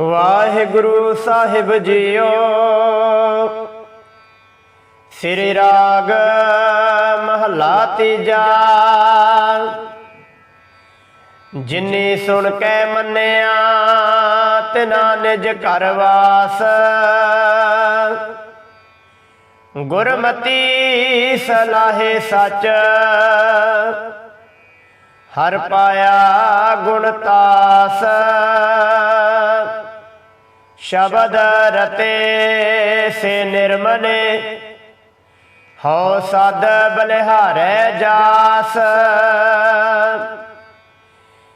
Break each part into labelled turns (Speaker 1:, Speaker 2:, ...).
Speaker 1: ਵਾਹਿਗੁਰੂ ਸਾਹਿਬ JIO. ਸ੍ਰੀ ਰਾਗ ਮਹਲਾ ਤੀਜਾ। ਜਿਨੀ ਸੁਣ ਕੇ ਮੰਨਿਆ ਤਿਨਾ ਨਿਜ ਘਰ ਵਾਸ। ਗੁਰਮਤੀ ਸਲਾਹੇ ਸੱਚ। ਹਰ ਪਾਇਆ ਗੁਣ ਤਾਸ। ਸ਼ਬਦ ਰਤੇ ਸੇ ਨਿਰਮਲੇ ਹਉ ਸਦ ਬਲਿਹਾਰੈ ਜਾਸ।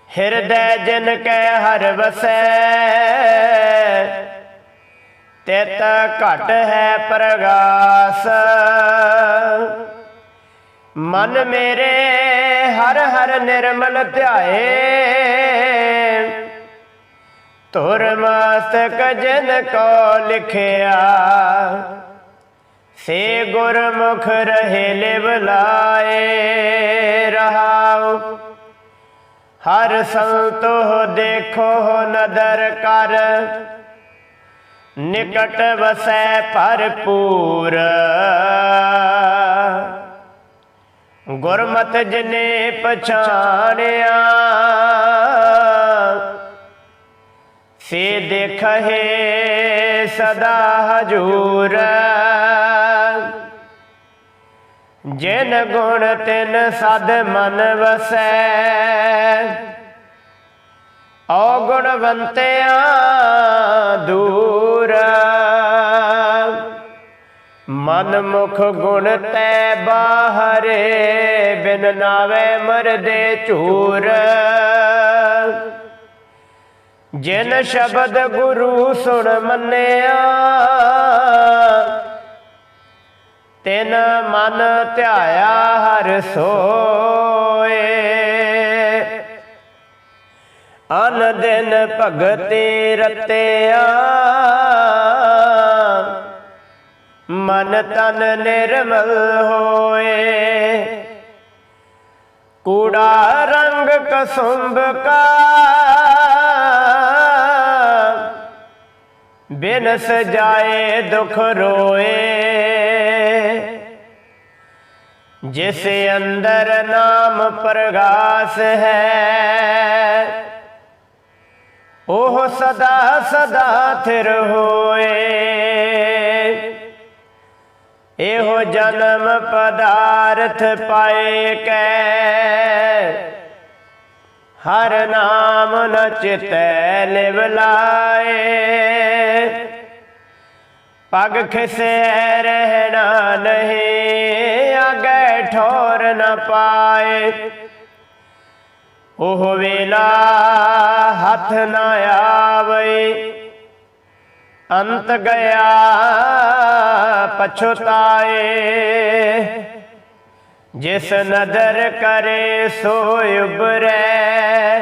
Speaker 1: ਹਿਰਦੈ ਜਿਨ ਕੈ ਹਰ ਵਸੈ, ਤਿਤ ਘਟ ਹੈ ਪ੍ਰਗਾਸ। ਮਨ ਮੇਰੇ ਹਰ ਹਰ ਨਿਰਮਲ ਧਿਆਏ ਤੁਰ ਮਸਤਕ ਜਿਨ ਕੋ ਲਿਖਿਆ। ਸੇ ਗੁਰਮੁਖ ਰਹੇ ਲਿਵ ਲਾਏ ਰਹਾਉ। ਹਰ ਸੰਤੋ ਦੇਖੋ ਨਦਰ ਕਰ। ਨਿਕਟ ਵਸੈ ਭਰਪੂਰ। ਗੁਰਮਤ ਜਿਨੇ ਪਛਾਣਿਆ ਸੇ ਦੇਖੇ ਸਦਾ ਹਜੂਰ। ਜਿਨ ਗੁਣ ਤਿਨ ਸਦ ਮਨ ਵਸੈ ਔ ਗੁਣਵੰਤਿਆ ਦੂਰ। ਮਨ ਮੁਖ ਗੁਣ ਤੈ ਬਾਹਰੇ, ਬਿਨ ਨਾਵੇ ਮਰਦੇ ਝੂਰ। ਜਿਨ ਸ਼ਬਦ ਗੁਰੂ ਸੁਣ ਮੰਨਿਆ ਤਿਨ ਮਨ ਧਿਆਇਆ ਹਰ ਸੋਏ। ਅਨ ਦਿਨ ਭਗਤੀ ਰਤਿਆ ਮਨ ਤਨ ਨਿਰਮਲ ਹੋਏ। ਕੂੜਾ ਰੰਗ ਕਸੁੰਭ ਕਾ ਬਿਨ ਸਜਾਏ ਦੁਖ ਰੋਏ। ਜਿਸ ਅੰਦਰ ਨਾਮ ਪ੍ਰਗਾਸ ਹੈ, ਉਹ ਸਦਾ ਸਦਾ ਥਿਰ ਹੋਏ। ਇਹੋ ਜਨਮ ਪਦਾਰਥ ਪਾਏ ਕੈ ਹਰ ਨਾਮ ਨ ਚਿਤੈ ਲਿਵ ਲਾਏ ਪਗ ਖਿਸੇ ਰਹਿਣਾ ਨਹੀਂ, ਅਗੇ ਠੋਰ ਨ ਪਾਏ। ਉਹ ਵੇਲਾ ਹੱਥ ਨ ਆਵੇ ਅੰਤ ਗਿਆ ਪਛਤਾਏ। ਜਿਸ ਨਦਰ ਕਰੇ ਸੋ ਉਬਰੈ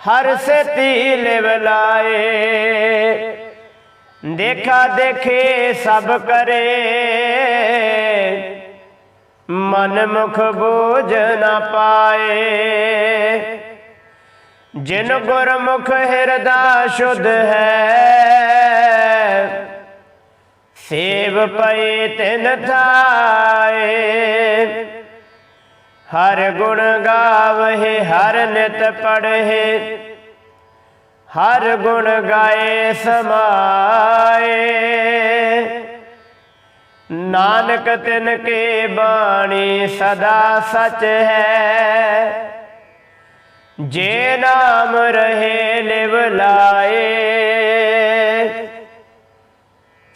Speaker 1: ਹਰ ਸਤੀ ਲਿਵ ਲਾਏ। ਦੇਖਾ ਦੇਖੇ ਸਭ ਕਰੇ। ਮਨ ਮੁਖ ਬੋਝ ਨਾ ਪਾਏ। ਜਿਨ ਗੁਰਮੁਖ ਹਿਰਦਾ ਸ਼ੁੱਧ ਹੈ। ਸੇਵ ਪਏ ਤਿਨ ਥਾਏ। ਹਰ ਗੁਣ ਗਾਵਹਿ, ਹਰ ਨਿਤ ਪੜਹਿ। ਹਰ ਗੁਣ ਗਾਏ ਸਮਾਏ। ਨਾਨਕ ਤਿਨ ਕੇ ਬਾਣੀ ਸਦਾ ਸਚ ਹੈ। ਜੇ ਨਾਮ ਰਹੇ ਲਿਵ ਲਾਏ।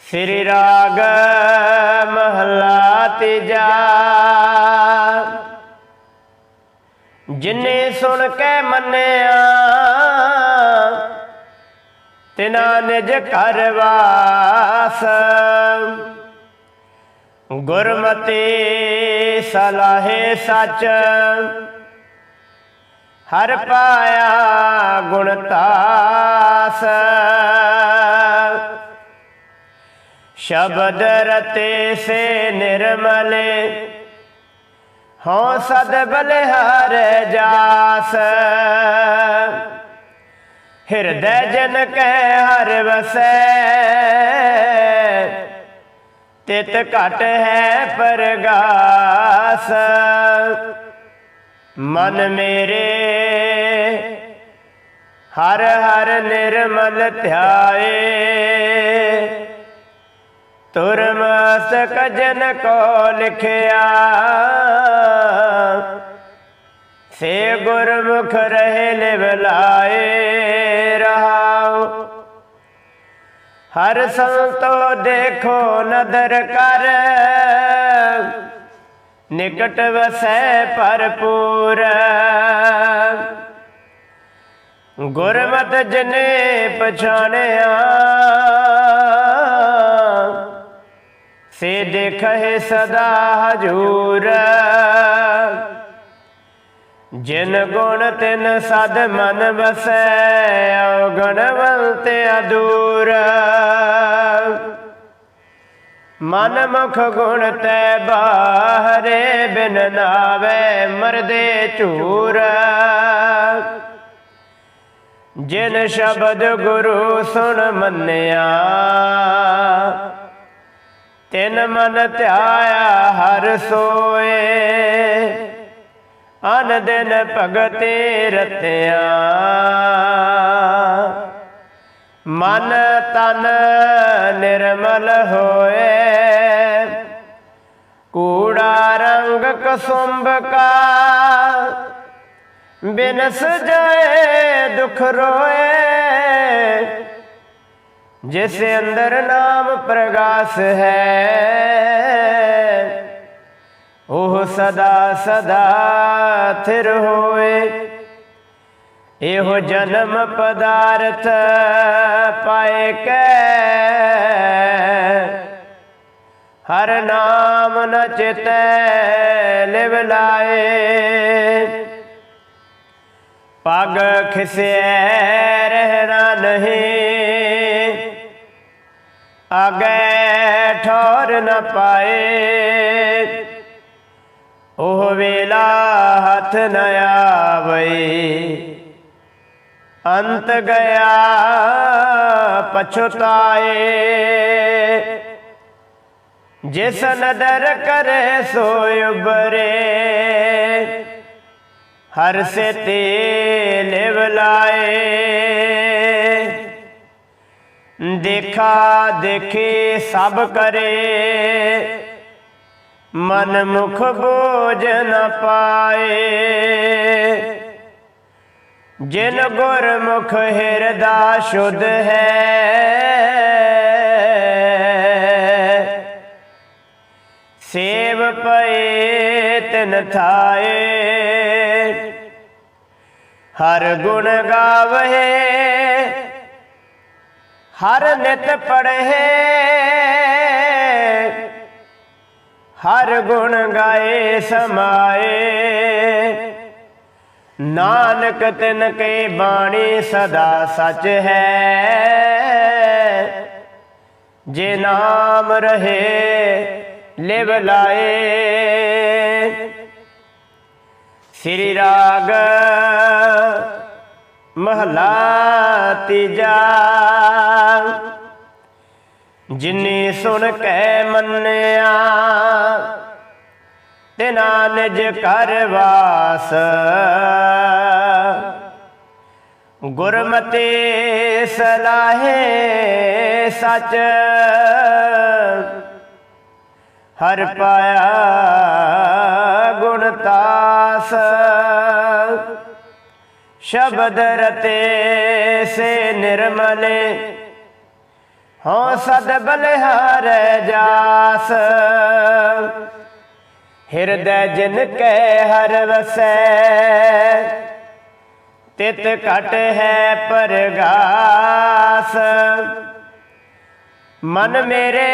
Speaker 1: ਸ੍ਰੀ ਰਾਗ ਮਹਲਾ ਤੀਜਾ। ਜਿਨੇ ਸੁਣ ਕੇ ਮੰਨਿਆ, ਤਿਨਾ ਨਿਜ ਘਰ ਵਾਸ। ਗੁਰਮਤੀ ਸਲਾਹੇ ਸੱਚ। ਹਰ ਪਾਇਆ ਗੁਣ ਤਾਸ। ਸ਼ਬਦ ਰਤੇ ਸੇ ਨਿਰਮਲੇ, ਹਉ ਸਦ ਬਲਿਹਾਰ ਜਾਸ। ਹਿਰਦੈ ਜਨ ਕੈ ਹਰ ਵਸੈ, ਤਿਤ ਘਟ ਹੈ ਪਰਗਾਸ। ਮਨ ਮੇਰੇ, ਹਰ ਹਰ ਨਿਰਮਲ ਧਿਆਏ। ਤੁਰ ਮਸਤਕ ਕੋ ਲਿਖਿਆ। ਸੇ ਗੁਰਮੁਖ ਰਹੇ ਲਿਵਲਾਏ ਰਹਾਉ। ਹਰ ਸੰਤੋ ਦੇਖੋ ਨਦਰ ਕਰ। ਨਿਕਟ ਵਸੈ ਭਰਪੂਰ। ਗੁਰਮਤਿ ਜਨੇ ਪਛਾਣਿਆ। ਸੇ ਦੇਖੇ ਸਦਾ ਹਜੂਰ। ਜਿਨ ਗੁਣ ਤਿਨ ਸਦ ਮਨ ਵਸੈ ਔਗਣ ਵੰਤ ਅਦੂਰ ਮਨ ਮੁਖ ਗੁਣ ਤੈ ਬਾਹਰੇ, ਬਿਨ ਨਾਵੇ ਮਰਦੇ ਝੂਰ। ਜਿਨ ਸ਼ਬਦ ਗੁਰੂ ਸੁਣ ਮੰਨਿਆ ਇਨ ਮਨ ਧਿਆਇਆ ਹਰ ਸੋਏ। ਅਨ ਦਿਨ ਭਗਤੇ ਰਤਿਆ। ਮਨ ਤਨ ਨਿਰਮਲ ਹੋਏ। ਕੂੜਾ ਰੰਗ ਕਸੁੰਭ ਕਾ। ਬਿਨਸ ਜਾਏ ਦੁਖ ਰੋਏ। ਜਿਸ ਅੰਦਰ ਨਾਮ ਪ੍ਰਗਾਸ ਹੈ, ਉਹ ਸਦਾ ਸਦਾ ਥਿਰ ਹੋਏ ਇਹੋ ਜਨਮ ਪਦਾਰਥ ਪਾਏ ਕੈ, ਹਰ ਨਾਮ ਨ ਚਿਤੈ ਲਿਵ ਲਾਏ। ਪਗ ਖਿਸਿਐ ਰਹਿਣਾ ਅਗੇ ਠੋਰ ਨ ਪਾਏ ਉਹ ਵੇਲਾ ਹੱਥ ਨ ਆਵਈ ਅੰਤ ਗਿਆ ਪਛਤਾਏ ਜਿਸ ਨਦਰ ਕਰੇ ਸੋ ਉਬਰੇ ਹਰ ਸੇ ਤੇ ਲਿਵ ਲਾਏ ਦੇਖਾ ਦੇਖੇ ਸਭ ਕਰੇ। ਮਨ ਮੁਖ ਬੋਝ ਨ ਪਾਏ। ਜਿਨ ਗੁਰਮੁਖ ਹਿਰਦਾ ਸ਼ੁੱਧ ਹੈ। ਸੇਵ ਪਏ ਤਿਨ ਥਾਏ। ਹਰ ਗੁਣ ਗਾਵਹਿ। ਹਰ ਨਿਤ ਪੜ੍ਹੇ। ਹਰ ਗੁਣ ਗਾਏ ਸਮਾਏ। ਨਾਨਕ ਤਿਨ ਕੇ ਬਾਣੀ ਸਦਾ ਸਚ ਹੈ। ਜੇ ਨਾਮ ਰਹੇ ਲਿਵ ਲਾਏ। ਸ੍ਰੀ ਰਾਗ ਮਹਲਾ ਤੀਜਾ। ਜਿਨੇ ਸੁਣ ਕੇ ਮੰਨਿਆ ਤਿਨਾ ਨਿਜ ਕਰ ਵਾਸ। ਗੁਰਮਤਿ ਸਲਾਹੇ ਸਚ। ਹਰ ਪਾਇਆ ਗੁਣ ਤਾਸ। ਸ਼ਬਦ ਰਤੇ ਸੇ ਨਿਰਮਲੇ। ਹਉ ਸਦ ਬਲਿਹਾਰੈ ਜਾਸ। ਹਿਰਦੈ ਜਿਨ ਕੈ ਹਰ ਵਸੈ। ਤਿਤ ਘਟ ਹੈ ਪਰਗਾਸ। ਮਨ ਮੇਰੇ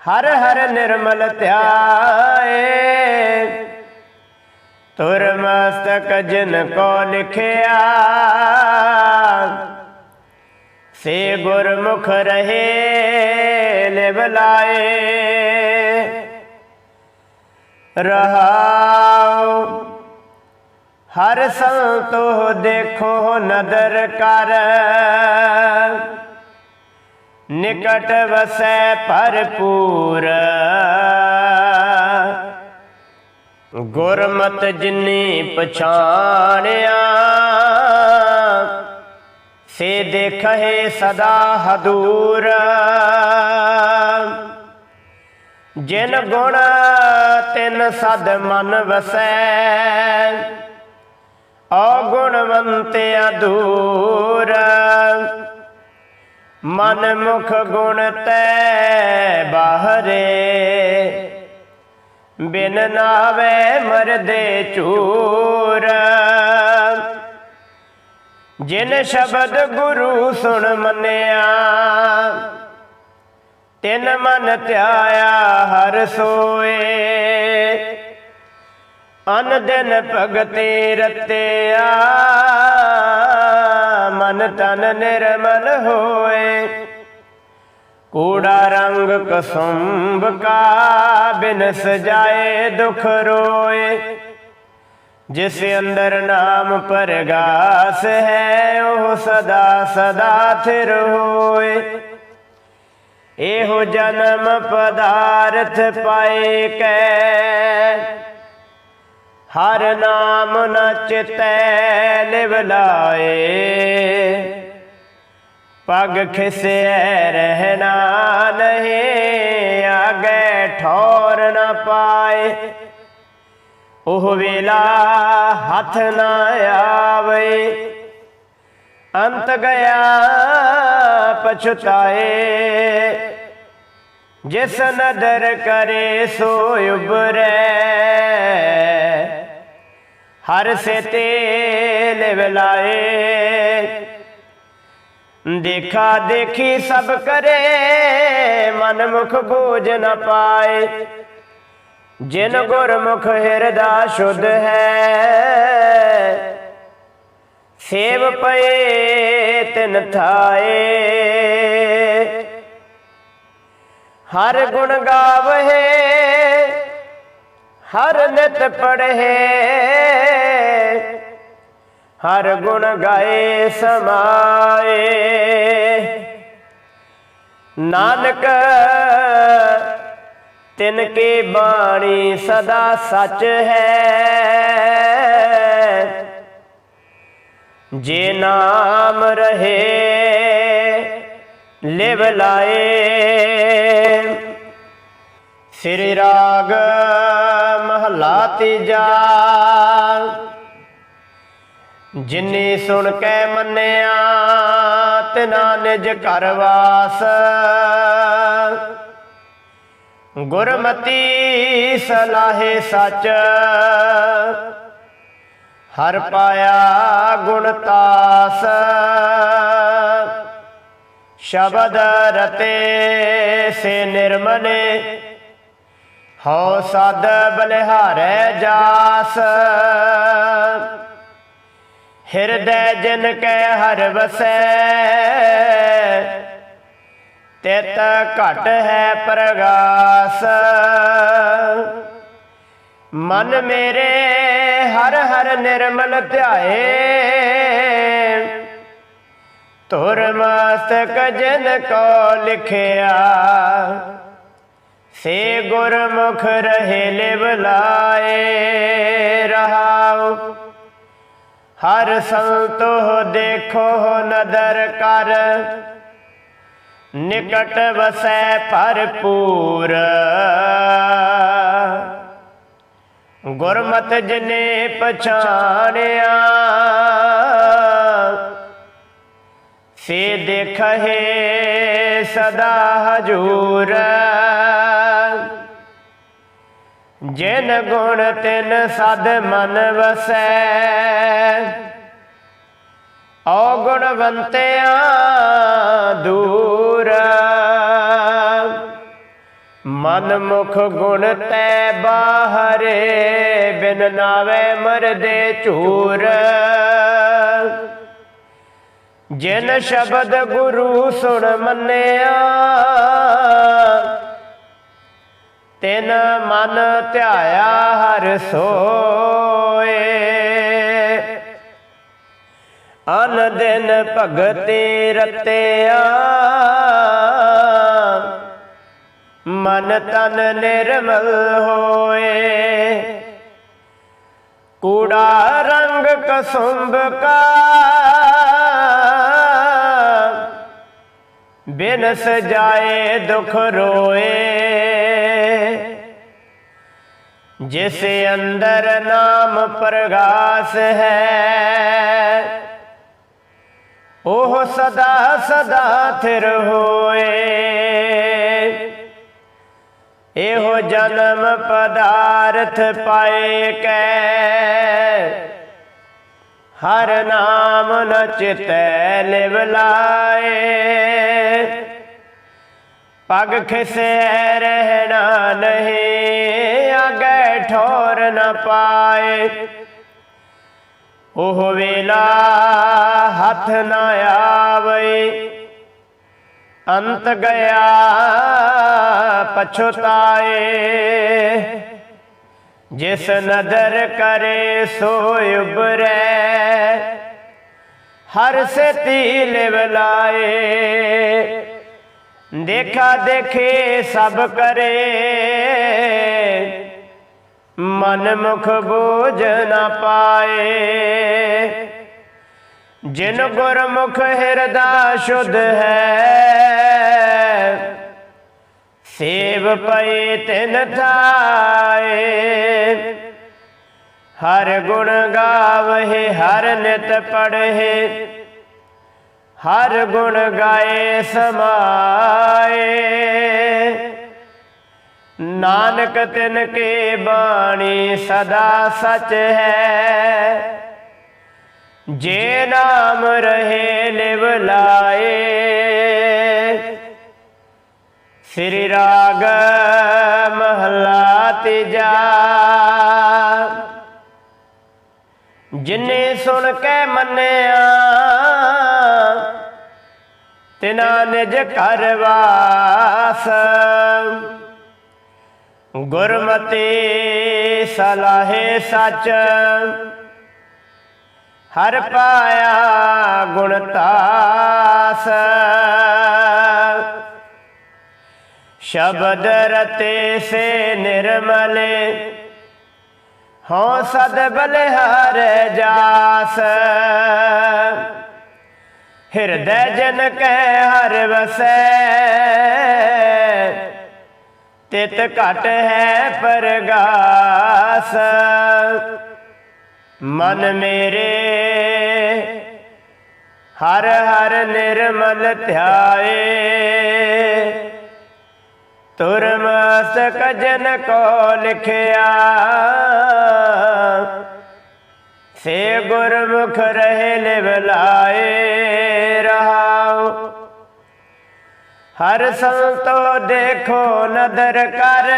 Speaker 1: ਹਰ ਹਰ ਨਿਰਮਲ ਧਿਆਏ। ਤੁਰ ਮਸਤਕ ਜਿਨ ਕੋ ਲਿਖਿਆ। ਸੇ ਗੁਰਮੁਖ ਰਹੇ ਲਿਵ ਲਾਏ। ਰਹਾਉ, ਹਰ ਸੰਤੋ ਦੇਖੋ ਨਦਰ ਕਰ। ਨਿਕਟ ਵਸੈ ਭਰਪੂਰ। ਗੁਰਮਤ ਜਿਨੀ ਪਛਾਣਿਆ, ਸੇ ਦੇਖੇ ਸਦਾ ਹਦੂਰ। ਜਿਨ ਗੁਣ ਤਿਨ ਸਦ ਮਨ ਵਸੈ, ਔਗੁਣਵੰਤ ਅਧੂਰ। ਮਨ ਮੁਖ ਗੁਣ ਤੈ ਬਾਹਰੇ ਬਿਨ ਨਾਵੇ ਮਰਦੇ ਚੂਰ। ਜਿਨ ਸ਼ਬਦ ਗੁਰੂ ਸੁਣ ਮੰਨਿਆ, ਤਿਨ ਮਨ ਧਿਆਇਆ ਹਰ ਸੋਏ। ਅਨ ਦਿਨ ਭਗਤੇ ਰਤਿਆ, ਮਨ ਤਨ ਨਿਰਮਲ ਹੋਏ। ਕੂੜਾ ਰੰਗ ਕਸੁੰਭ ਕਾ ਬਿਨ ਸਜਾਏ ਦੁਖ ਰੋਏ। ਜਿਸ ਅੰਦਰ ਨਾਮ ਪਰਗਾਸ ਹੈ, ਉਹ ਸਦਾ ਸਦਾ ਥਿਰ ਹੋਏ। ਇਹੋ ਜਨਮ ਪਦਾਰਥ ਪਾਏ ਕੈ। ਹਰ ਨਾਮ ਨ ਚਿਤੈ ਲਿਵ ਲਾਏ ਪਗ ਖਿਸੈ ਰਹਿਣਾ ਨਹੀਂ ਆਗੇ ਠੌਰ ਨਾ ਪਾਏ। ਉਹ ਵੇਲਾ ਹੱਥ ਨਾ ਆਵੇ। ਅੰਤ ਗਿਆ ਪਛਤਾਏ। ਜਿਸ ਨਦਰ ਕਰੇ ਸੋ ਉਬਰੈ ਹਰ ਸੇ ਤੇਲ ਵਿਲਾਏ ਦੇਖਾ ਦੇਖੀ ਸਭ ਕਰੇ, ਮਨ ਮੁਖ ਬੋਝ ਨ ਪਾਏ। ਜਿਨ ਗੁਰਮੁਖ ਹਿਰਦਾ ਸ਼ੁੱਧ ਹੈ, ਸੇਵ ਪਏ ਤਿਨ ਥਾਏ। ਹਰ ਗੁਣ ਗਾਵਹਿ, ਹਰ ਨਿਤ ਪੜ੍ਹੇ। ਹਰ ਗੁਣ ਗਾਏ ਸਮਾਏ। ਨਾਨਕ, ਤਿਨ ਕੀ ਬਾਣੀ ਸਦਾ ਸੱਚ ਹੈ। ਜੇ ਨਾਮ ਰਹੇ, ਲਿਵ ਲਾਏ। ਸ੍ਰੀ ਰਾਗ ਮਹਲਾ ਤੀਜਾ। ਜਿਨੀ ਸੁਣ ਕੇ ਮੰਨਿਆ ਤਿਨਾ ਨਿਜ ਘਰ ਵਾਸ। ਗੁਰਮਤੀ ਸਲਾਹੇ ਸੱਚ, ਹਰ ਪਾਇਆ ਗੁਣ ਤਾਸ। ਸ਼ਬਦ ਰਤੇ ਸੇ ਨਿਰਮਲੇ, ਹਉ ਸਦ ਬਲਿਹਾਰੈ ਜਾਸ। ਹਿਰਦੈ ਜਿਨ ਕੈ ਹਰ ਵਸੈ, ਤਿਤ ਘਟ ਹੈ ਪ੍ਰਗਾਸ। ਮਨ ਮੇਰੇ ਹਰ ਹਰ ਨਿਰਮਲ ਧਿਆਏ ਤੁਰ ਮਸਤਕ ਜਿਨ ਕੋ ਲਿਖਿਆ। ਸੇ ਗੁਰਮੁਖ ਰਹੇ ਲਿਵ ਲਾਏ ਰਹਾਉ। ਹਰ ਸੰਤੋ ਦੇਖੋ ਨਦਰ ਕਰ। ਨਿਕਟ ਵਸੈ ਭਰਪੂਰ। ਗੁਰਮਤ ਜਿਨੇ ਪਛਾਣਿਆ, ਸੇ ਦੇਖੇ ਸਦਾ ਹਜੂਰ। ਜਿਨ ਗੁਣ ਤਿਨ ਸਦ ਮਨ ਵਸੈ। ਔ ਗੁਣਵੰਤਿਆ ਦੂਰ। ਮਨ ਮੁਖ ਗੁਣ ਤੈ ਬਾਹਰੇ, ਬਿਨ ਨਾਵੇ ਮਰਦੇ ਝੂਰ। ਜਿਨ ਸ਼ਬਦ ਗੁਰੂ ਸੁਣ ਮੰਨਿਆ ਤਿਨ ਮਨ ਧਿਆਇਆ ਹਰ ਸੋਏ। ਅਨ ਦਿਨ ਭਗਤੀ ਰਤਿਆ। ਮਨ ਤਨ ਨਿਰਮਲ ਹੋਏ। ਕੂੜਾ ਰੰਗ ਕਸੁੰਭ ਕਾ। ਬਿਨ ਸਜਾਏ ਦੁਖ ਰੋਏ। ਜਿਸ ਅੰਦਰ ਨਾਮ ਪ੍ਰਗਾਸ ਹੈ, ਉਹ ਸਦਾ ਸਦਾ ਥਿਰ ਹੋਏ। ਇਹੋ ਜਨਮ ਪਦਾਰਥ ਪਾਏ ਕੈ। ਹਰ ਨਾਮ ਨ ਚਿਤੈ ਲਿਵ ਲਾਏ ਪਗ ਖਿਸੇ ਰਹਿਣਾ ਨਹੀਂ ਆਗੇ ਠੋਰ ਨ ਪਾਏ ਉਹ ਵੇਲਾ ਹੱਥ ਨ ਆਵੇ ਅੰਤ ਗਿਆ ਪਛਤਾਏ ਜਿਸ ਨਦਰ ਕਰੇ ਸੋ ਉਬਰੈ ਹਰ ਸਤੀ ਲਿਵ ਲਾਏ ਦੇਖਾ ਦੇਖੇ ਸਭ ਕਰੇ। ਮਨ ਮੁਖ ਬੋਝ ਨਾ ਪਾਏ। ਜਿਨ ਗੁਰਮੁਖ ਹਿਰਦਾ ਸ਼ੁੱਧ ਹੈ ਸੇਵ ਪਏ ਤਿਨ ਥਾਏ। ਹਰ ਗੁਣ ਗਾਵਹਿ ਹਰ ਨਿਤ ਪੜਹਿ। ਹਰ ਗੁਣ ਗਾਏ ਸਮਾਏ। ਨਾਨਕ ਤਿਨ ਕੇ ਬਾਣੀ ਸਦਾ ਸਚ ਹੈ। ਜੇ ਨਾਮ ਰਹੇ ਲਿਵ ਲਾਏ। ਸ੍ਰੀ ਰਾਗ ਮਹਲਾ ਤੀਜਾ। ਜਿਨੇ ਸੁਣ ਕੇ ਮੰਨਿਆ ਤਿਨਾ ਨਿਜ ਘਰ ਵਾਸ। ਗੁਰਮਤੀ ਸਲਾਹੇ ਸੱਚ। ਹਰ ਪਾਇਆ ਗੁਣ ਤਾਸ। ਸ਼ਬਦ ਰਤੇ ਸੇ ਨਿਰਮਲੇ। ਹਉ ਸਦ ਬਲਿਹਾਰ ਜਾਸ। ਹਿਰਦੈ ਜਨ ਕੈ ਹਰ ਵਸੈ ਤਿਤ ਘਟ ਹੈ ਪਰਗਾਸ ਮਨ ਮੇਰੇ ਹਰ ਹਰ ਨਿਰਮਲ ਧਿਆਏ ਤੁਰ ਮਸਤਕ ਕੋ ਲਿਖਿਆ ਸੇ ਗੁਰਮੁਖ ਰਹੇ ਲਿਵ ਲਾਏ ਰਹਾਉ। ਹਰ ਸੰਤੋ ਦੇਖੋ ਨਦਰ ਕਰ।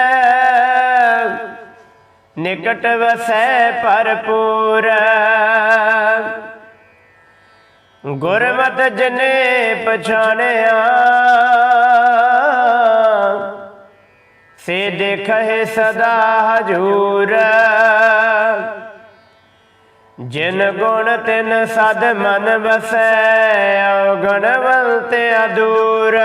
Speaker 1: ਨਿਕਟ ਵਸੈ ਭਰਪੂਰ। ਗੁਰਮਤ ਜਨੇ ਪਛਾਣਿਆ। ਸੇ ਦੇਖੇ ਸਦਾ ਹਜੂਰ। ਜਿਨ ਗੁਣ ਤਿਨ ਸਦ ਮਨ ਵਸੈ, ਔਗਣ ਵੰਤ ਅਦੂਰ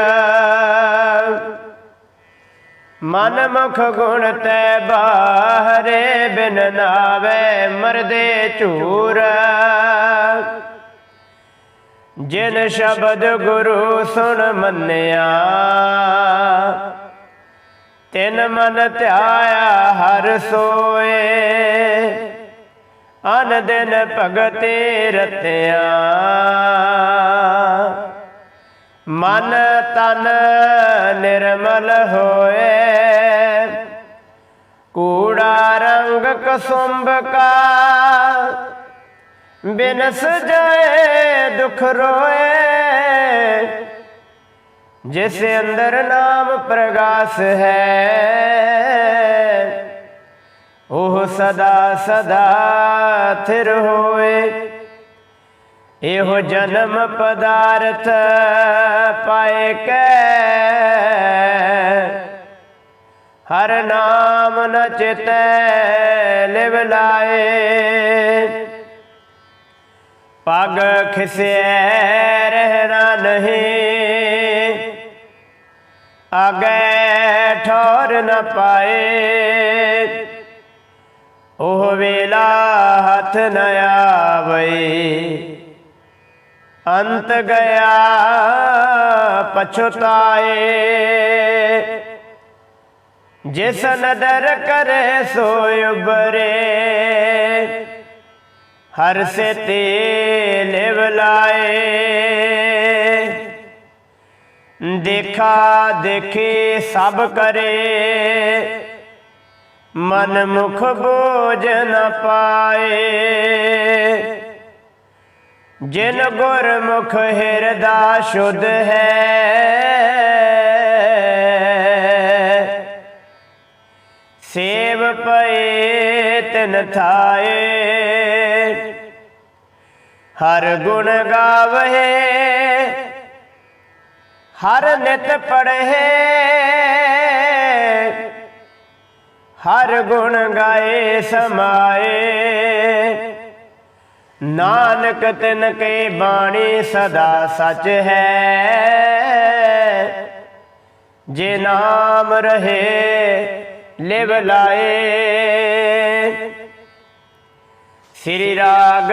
Speaker 1: ਮਨ ਮੁਖ ਗੁਣ ਤੈ ਬਾਹਰੇ, ਬਿਨ ਨਾਵੇ ਮਰਦੇ ਝੂਰ। ਜਿਨ ਸ਼ਬਦ ਗੁਰੂ ਸੁਣ ਮੰਨਿਆ, ਤਿਨ ਮਨ ਧਿਆਇਆ ਹਰ ਸੋਏ। ਅਨ ਦਿਨ ਭਗਤੇ ਰਤਿਆ ਮਨ ਤਨ ਨਿਰਮਲ ਹੋਏ। ਕੂੜਾ ਰੰਗ ਕਸੁੰਭ ਕਾ ਬਿਨਸ ਜਾਏ ਦੁਖ ਰੋਏ। ਜਿਸ ਅੰਦਰ ਨਾਮ ਪ੍ਰਗਾਸ ਹੈ। ਉਹ ਸਦਾ ਸਦਾ ਥਿਰ ਹੋਏ ਇਹੋ ਜਨਮ ਪਦਾਰਥ ਪਾਏ ਕੈ। ਹਰ ਨਾਮ ਨ ਚਿਤੈ ਲਿਵ ਲਾਏ। ਪਗ ਖਿਸੈ ਰਹਿਣਾ ਨਹੀਂ। ਆਗੇ ਠੋਰ ਨ ਪਾਏ। ਉਹ ਵੇਲਾ ਹੱਥ ਨ ਆਵੇ ਅੰਤ ਗਿਆ ਪਛਤਾਏ। ਜਿਸ ਨਦਰ ਕਰੇ ਸੋ ਉਬਰੇ ਹਰ ਸੇ ਤੇ ਲਿਵ ਲਾਏ। ਦੇਖਾ ਦੇਖੇ ਸਭ ਕਰੇ। ਮਨ ਮੁਖ ਬੋਝ ਨ ਪਾਏ। ਜਿਨ ਗੁਰਮੁਖ ਹਿਰਦਾ ਸ਼ੁੱਧ ਹੈ, ਸੇਵ ਪਏ ਤਿਨ ਥਾਏ। ਹਰ ਗੁਣ ਗਾਵਹਿ, ਹਰ ਨਿਤ ਪੜ੍ਹੇ। ਹਰ ਗੁਣ ਗਾਏ ਸਮਾਏ। ਨਾਨਕ ਤਿਨ ਕੇ ਬਾਣੀ ਸਦਾ ਸੱਚ ਹੈ। ਜੇ ਨਾਮ ਰਹੇ, ਲਿਵ ਲਾਏ। ਸ੍ਰੀ ਰਾਗ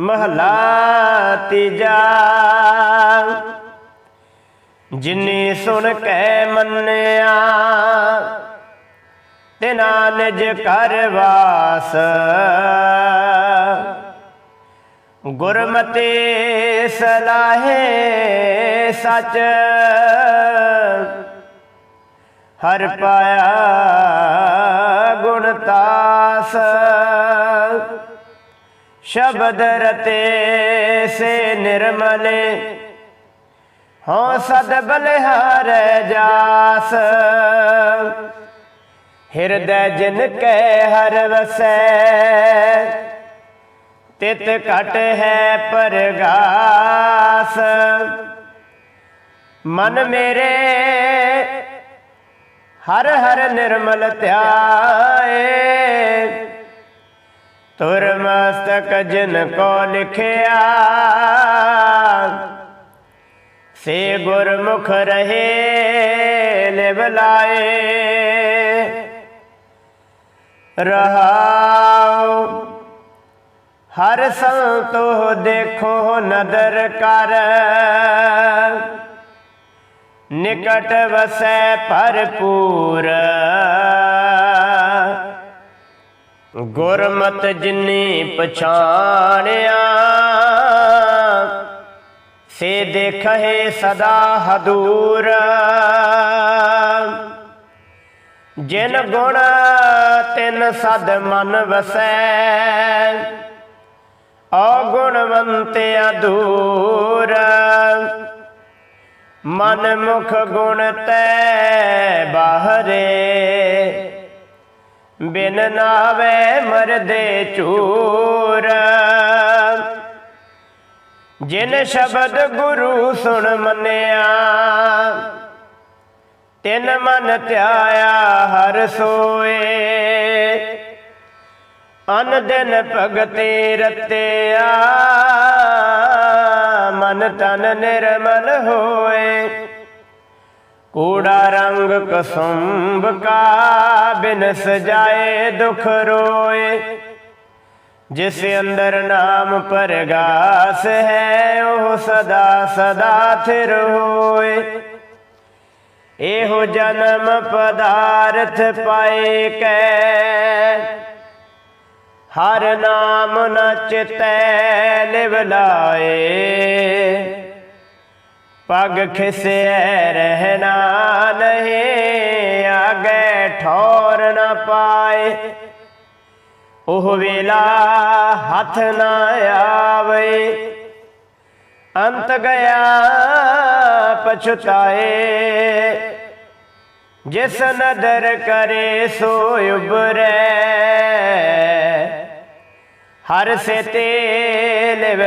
Speaker 1: ਮਹਲਾ ਤੀਜਾ। ਜਿਨੀ ਸੁਣ ਕੇ ਮੰਨਿਆ ਤਿਨਾ ਨਿਜ ਕਰ ਵਾਸ। ਗੁਰਮਤੇ ਸਲਾਹੇ ਸਚ, ਹਰ ਪਾਇਆ ਗੁਣ ਤਾਸ। ਸ਼ਬਦ ਰਤੇ ਸੇ ਨਿਰਮਲੇ ਹਉ ਸਦ ਬਲਿਹਾਰ ਜਾਸ। ਹਿਰਦੈ ਜਿਨ ਕੈ ਹਰ ਵਸੈ, ਤਿਤ ਘਟ ਹੈ ਪਰਗਾਸ। ਮਨ ਮੇਰੇ ਹਰ ਹਰ ਨਿਰਮਲ ਧਿਆਏ ਤੁਰ ਮਸਤਕ ਜਿਨ ਕੋ ਲਿਖਿਆ। ਸੇ ਗੁਰਮੁਖ ਰਹੇ ਲਿਵ ਲਾਏ। ਰਹਾਉ, ਹਰ ਸੰਤੋ ਦੇਖੋ ਨਦਰ ਕਰ। ਨਿਕਟ ਵਸੈ ਭਰਪੂਰ। ਗੁਰਮਤ ਜਿਨੀ ਪਛਾਣਿਆ। ਸੇ ਦੇਖੇ ਸਦਾ ਹਦੂਰ। ਜਿਨ ਗੁਣ ਤਿਨ ਸਦ ਮਨ ਵਸੈ, ਔਗੁਣਵੰਤ ਅਧੂਰ। ਮਨ ਮੁਖ ਗੁਣ ਤੈ ਬਾਹਰੇ, ਬਿਨ ਨਾਵੇ ਮਰਦੇ ਚੂਰ। ਜਿਨ ਸ਼ਬਦ ਗੁਰੂ ਸੁਣ ਮੰਨਿਆ, ਤਿਨ ਮਨ ਧਿਆਇਆ ਹਰ ਸੋਏ। ਅਨ ਦਿਨ ਭਗਤੇ ਰਤਿਆ, ਮਨ ਤਨ ਨਿਰਮਲ ਹੋਏ। ਕੂੜਾ ਰੰਗ ਕਸੁੰਭ ਕਾ ਬਿਨ ਸਜਾਏ ਦੁਖ ਰੋਏ। ਜਿਸ ਅੰਦਰ ਨਾਮ ਪਰਗਾਸ ਹੈ, ਉਹ ਸਦਾ ਸਦਾ ਥਿਰ ਹੋਏ। ਇਹੋ ਜਨਮ ਪਦਾਰਥ ਪਾਏ ਕੈ। ਹਰ ਨਾਮ ਨ ਚਿਤੈ ਲਿਵ ਲਾਏ। ਪਗ ਖਿਸੈ ਰਹਿਣਾ ਨਹੀਂ ਆਗੇ ਠੌਰ ਨਾ ਪਾਏ। ਉਹ ਵੇਲਾ ਹੱਥ ਨਾ ਆਵੇ। ਅੰਤ ਗਿਆ ਪਛਤਾਏ। ਜਿਸ ਨਦਰ ਕਰੇ ਸੋ ਉਬਰੈ ਹਰ ਸੇ ਤੇ ਲਿਵ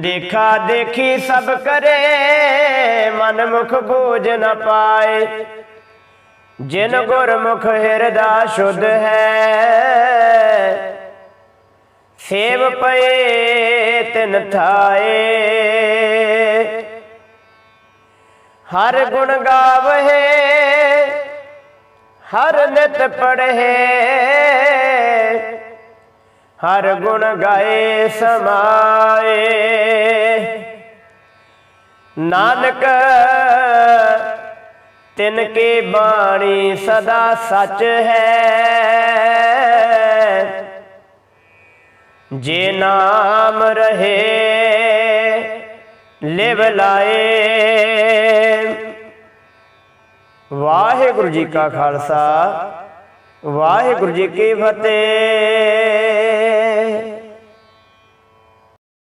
Speaker 1: ਦੇਖਾ ਦੇਖੀ ਸਭ ਕਰੇ, ਮਨ ਮੁਖ ਬੋਝ ਨ ਪਾਏ। ਜਿਨ ਗੁਰਮੁਖ ਹਿਰਦਾ ਸ਼ੁੱਧ ਹੈ, ਸੇਵ ਪਏ ਤਿਨ ਥਾਏ। ਹਰ ਗੁਣ ਗਾਵਹਿ, ਹਰ ਨਿਤ ਪੜ੍ਹੇ। ਹਰ ਗੁਣ ਗਾਏ ਸਮਾਏ। ਨਾਨਕ ਤਿਨ ਕੇ ਬਾਣੀ ਸਦਾ ਸੱਚ ਹੈ। ਜੇ ਨਾਮ ਰਹੇ, ਲਿਵ ਲਾਏ। ਵਾਹਿਗੁਰੂ ਜੀ ਕਾ ਖਾਲਸਾ, ਵਾਹਿਗੁਰੂ ਜੀ ਕੀ ਫਤਿਹ।